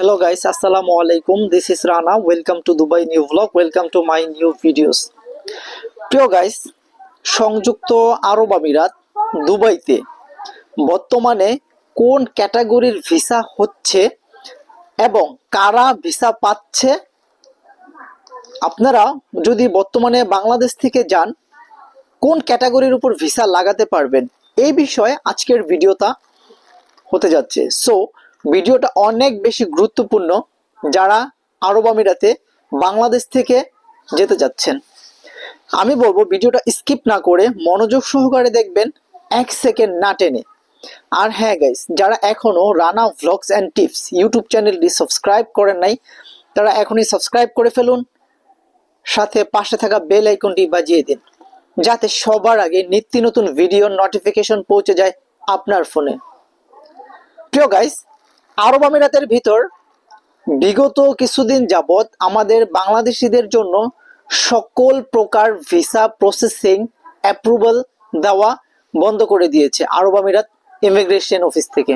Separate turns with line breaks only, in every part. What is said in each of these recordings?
Hello guys আসসালামু আলাইকুম This is Rana. Welcome to Dubai new vlog. Welcome to my new videos. প্রিয় guys সংযুক্ত আরব আমিরাত দুবাইতে বর্তমানে কোন ক্যাটাগরির ভিসা হচ্ছে এবং কারা ভিসা পাচ্ছে আপনারা যদি বর্তমানে বাংলাদেশ থেকে যান, কোন ক্যাটাগরির উপর ভিসা লাগাতে পারবেন এই বিষয়ে আজকের ভিডিওটা হতে যাচ্ছে সো ভিডিওটা অনেক বেশি গুরুত্বপূর্ণ যারা আরব আমিরাতে বাংলাদেশ থেকে যেতে যাচ্ছেন। আমি বলব ভিডিওটা স্কিপ না করে মনোযোগ সহকারে দেখবেন এক সেকেন্ড না টেনে। আর হ্যাঁ গাইস যারা এখনও Rana vlogs and tips YouTube চ্যানেলটি সাবস্ক্রাইব করেন নাই, তারা এখনই সাবস্ক্রাইব করে ফেলুন। সাথে পাশে থাকা বেল আইকনটি বাজিয়ে দিন, যাতে সবার আগে নিত্য নতুন ভিডিওর নোটিফিকেশন পৌঁছে যায় আপনার ফোনে প্রিয় গাইস আরব আমিরাতের ভিতর বিগত কিছুদিন যাবৎ আমাদের বাংলাদেশিদের জন্য সকল প্রকার ভিসা প্রসেসিং অ্যাপ্রুভাল দেওয়া বন্ধ করে দিয়েছে আরব আমিরাত ইমিগ্রেশন অফিস থেকে।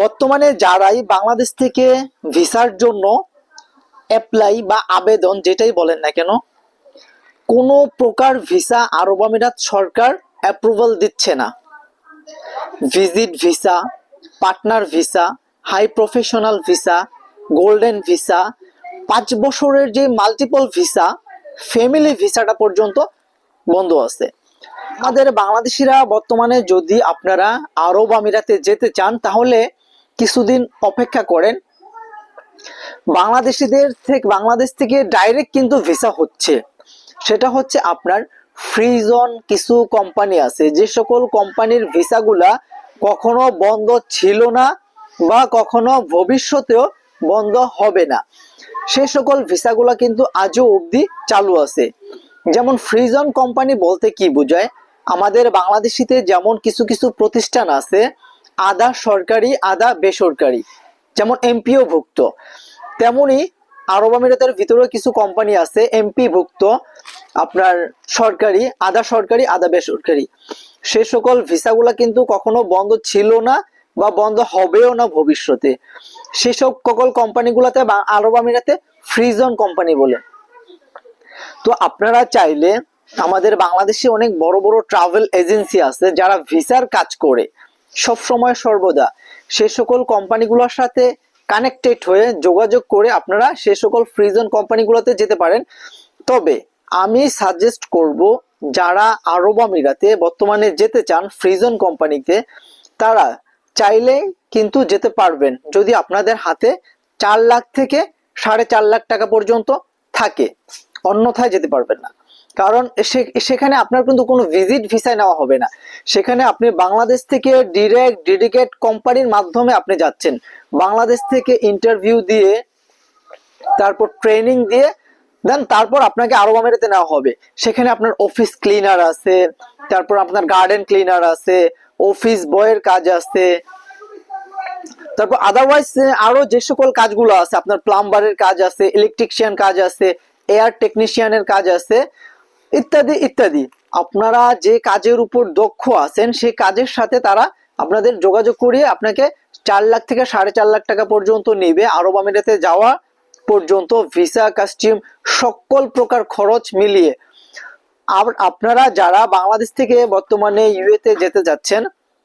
বর্তমানে যারাই বাংলাদেশ থেকে ভিসার জন্য অ্যাপ্লাই বা আবেদন যেটাই বলেন না কেন, কোনো প্রকার ভিসা আরব আমিরাত সরকার অ্যাপ্রুভাল দিচ্ছে না। Visit visa partner visa, high professional visa, golden visa, পাঁচ বছরের যে মাল্টিপল ভিসা, ফ্যামিলি ভিসাটা পর্যন্ত বন্ধ আছে। আমাদের বাংলাদেশিরা বর্তমানে যদি আপনারা আরব আমিরাতে যেতে চান, তাহলে কিছুদিন অপেক্ষা করেন। বাংলাদেশিদের থেকে, বাংলাদেশ থেকে ডাইরেক্ট কিন্তু ভিসা হচ্ছে। সেটা হচ্ছে আপনার ফ্রিজন কিছু কোম্পানি আছে। যে সকল কোম্পানির ভিসাগুলা কখনো বন্ধ ছিল না বা কখনো ভবিষ্যতেও বন্ধ হবে না। সে সকল ভিসাগুলো কিন্তু আজও অবধি চালু আছে। যেমন ফ্রিজন কোম্পানি বলতে কি বোঝায়? আমাদের বাংলাদেশিতে যেমন কিছু কিছু প্রতিষ্ঠান আছে, আধা সরকারি, আধা বেসরকারি, যেমন এমপিও ভুক্ত তেমনি আরব আমিরাতের ভিতরেও কিছু কোম্পানি আছে এমপি ভুক্ত আপনার সরকারি, আধা সরকারি, আধা বেসরকারি। সে সকল ভিসাগুলা কিন্তু কখনো বন্ধ ছিল না বা বন্ধ হবেও না ভবিষ্যতে। সেসব সকল কোম্পানিগুলোতে আরব আমিরাতে ফ্রিজন কোম্পানি বলে। তো আপনারা চাইলে আমাদের বাংলাদেশে অনেক বড় বড় ট্রাভেল এজেন্সি আছে যারা ভিসার কাজ করে। সব সময় সর্বদা সে সকল কোম্পানিগুলোর সাথে কানেক্টেড হয়ে যোগাযোগ করে আপনারা সে সকল ফ্রিজন কোম্পানিগুলোতে যেতে পারেন। তবে আমি সাজেস্ট করব যারা আরব আমিরাতে বর্তমানে যেতে চান ফ্রিজন কোম্পানিতে, তারা চাইলে কিন্তু যেতে পারবেন যদি আপনাদের হাতে চার লাখ থেকে সাড়ে চার লাখ টাকা পর্যন্ত থাকে। অন্যথায় যেতে পারবেন না। কারণ সেখানে আপনার কিন্তু কোনো ভিজিট ভিসায় নেওয়া হবে না। সেখানে আপনি বাংলাদেশ থেকে ডিরেক্ট ডেডিকেট কোম্পানির মাধ্যমে আপনি যাচ্ছেন। বাংলাদেশ থেকে ইন্টারভিউ দিয়ে, তারপর ট্রেনিং দিয়ে দেন তারপর আপনাকে আরব আমিরাতে নেওয়া হবে। সেখানে আপনার অফিস ক্লিনার আছে, তারপর আপনার গার্ডেন ক্লিনার আছে অফিস বয়ের কাজ আছে। তারপর আদারওয়াইজ আরও যে সকল কাজগুলো আছে, আপনার প্লাম্বারের কাজ আছে ইলেকট্রিশিয়ান কাজ আছে এয়ার টেকনিশিয়ানের কাজ আছে, ইত্যাদি ইত্যাদি। আপনারা যে কাজের উপর দক্ষ আছেন, সেই কাজের সাথে তারা আপনাদের যোগাযোগ করিয়ে আপনাকে চার লাখ থেকে সাড়ে চার লাখ টাকা পর্যন্ত নেবে আরব আমিরাতে যাওয়া পর্যন্ত ভিসা, কাস্টিম, সকল প্রকার খরচ মিলিয়ে। আপনারা যারা বাংলাদেশ থেকে বর্তমানে ইউএতে যেতে যাচ্ছেন,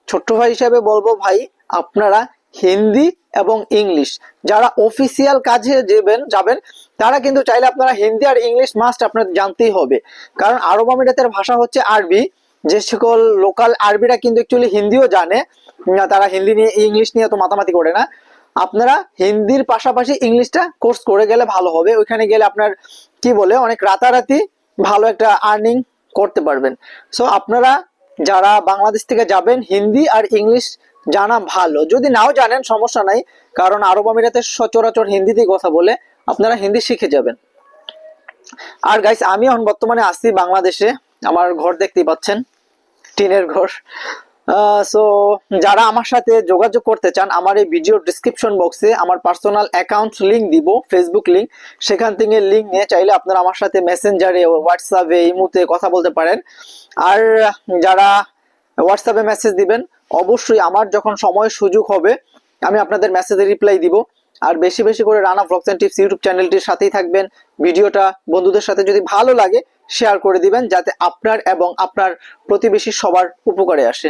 ছোট্ট ভাই হিসাবে বলব ভাই, আপনারা হিন্দি এবং ইংলিশ, যারা অফিসিয়াল কাজে যাবেন যাবেন, তারা কিন্তু চাইলে আপনারা হিন্দি আর ইংলিশ মাস্ট আপনার জানতেই হবে। কারণ আরব আমিরাতের ভাষা হচ্ছে আরবি, যে সকল লোকাল আরবিরা কিন্তু অ্যাকচুয়ালি হিন্দিও জানে তারা হিন্দি নিয়ে, ইংলিশ নিয়ে তো মাতামাতি করে না। আপনারা হিন্দির পাশাপাশি ইংলিশটা কোর্স করে গেলে ভালো হবে। ওইখানে গেলে আপনার কি বলে, অনেক রাতারাতি ভালো একটা আর্নিং করতে পারবেন। সো আপনারা যারা বাংলাদেশ থেকে যাবেন, হিন্দি আর ইংলিশ জানা ভালো। যদি নাও জানেন, সমস্যা নাই, কারণ আরব আমিরাতে সচরাচর হিন্দিতেই কথা বলে আপনারা হিন্দি শিখে যাবেন। আর গাইস আমি এখন বর্তমানে আছি বাংলাদেশে। আমার ঘর দেখতেই পাচ্ছেন, টিনের ঘর। সো যারা আমার সাথে যোগাযোগ করতে চান, আমার এই ভিডিও ডিসক্রিপশন বক্সে আমার পার্সোনাল অ্যাকাউন্ট লিঙ্ক দিব ফেসবুক লিঙ্ক সেখান থেকে লিঙ্ক নিয়ে চাইলে আপনারা আমার সাথে মেসেঞ্জারে হোয়াটসঅ্যাপে ইমুতে কথা বলতে পারেন। আর যারা হোয়াটসঅ্যাপে মেসেজ দিবেন, অবশ্যই আমার যখন সময় সুযোগ হবে, আমি আপনাদের মেসেজে রিপ্লাই দিব। আর বেশি বেশি করে Rana vlogs and tips YouTube চ্যানেলটির সাথেই থাকবেন। ভিডিওটা বন্ধুদের সাথে যদি ভালো লাগে শেয়ার করে দিবেন, যাতে আপনার এবং আপনার প্রতিবেশী সবার উপকারে আসে।